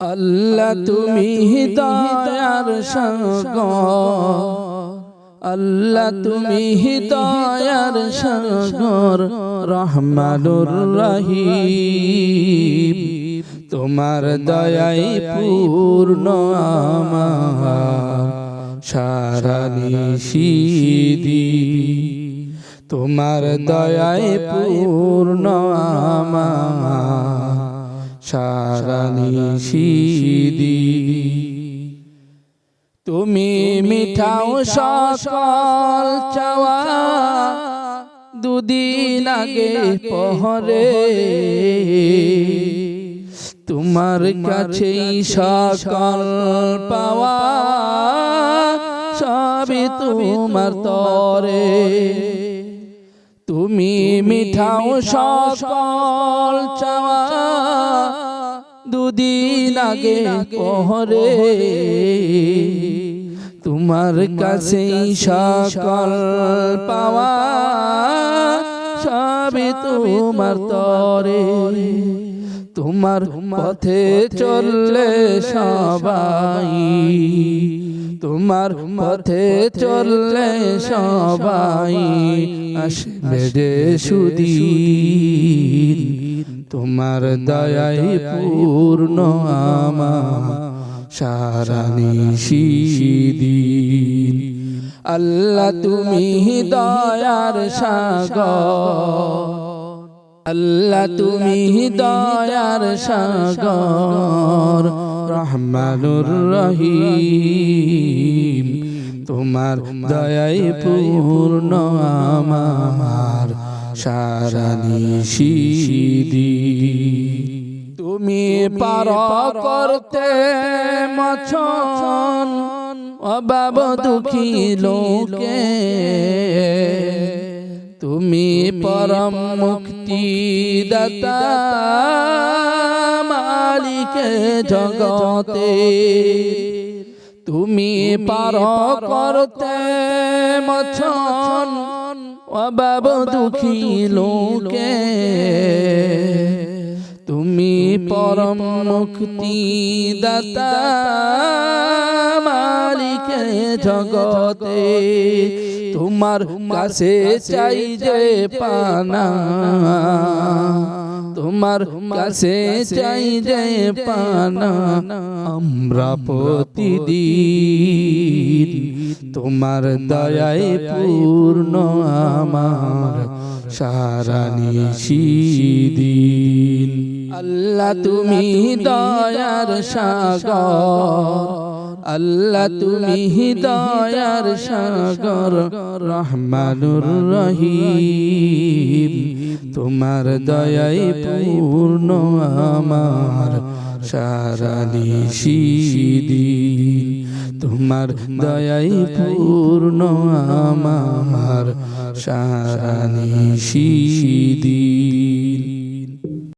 আল্লাহ তুমি দয়ার সাগর। আল্লাহ তুমি দয়ার সাগর। রহমানুর রহিম। তোমার দয়াই পূর্ণ আমার। সারা নিশিদি তোমার দয়াই পূর্ণ আমার। তুমি মিঠাও সকল চাওয়া। দুদিন আগে পহরে। তোমার কাছেই সকল পাওয়া। সবই তোমার তরে। তুমি মিঠাও সকল চাওয়া। দুদিন আগে পহরে তোমার কাছেই সকল পাওয়া সবই তোমার তরে। তোমার পথে চললে সবাই। তোমার পথে চললে সবাই। আসবে যে সুদীন। তোমার দয়াই পূর্ণ আমার। সারা নিশিদিন আল্লাহ তুমি দয়ার সাগর। আল্লাহ তুমি দয়ার সাগর। রহমানুর রহিম। তোমার দয়াই পূর্ণ আমার। সারা নিশিদি তুমি পার করতে মছন অবাব দুঃখী লোকে। তুমি পরম মুক্তি দাতা মালিকে জগতে। তুমি পার করতে মছন অবাব দুঃখী লোকে তুমি পরম মুক্তি দাতা মালিকে জগতে। তোমার কাছে চাই যে পানা। তোমার কাছে চাই যে পানা। আমরা প্রতিদিন তোমার দয়ায় পূর্ণ আমার সারা নিশিদিন। আল্লাহ তুমি দয়ার সাগর। আল্লাহ তুমি দয়ার সাগর। রহমানুর রহিম। তোমার দয়াই পূর্ণ আমার সারা নিশিদিন। তোমার দয়াই পূর্ণ আমার সারা নিশিদিন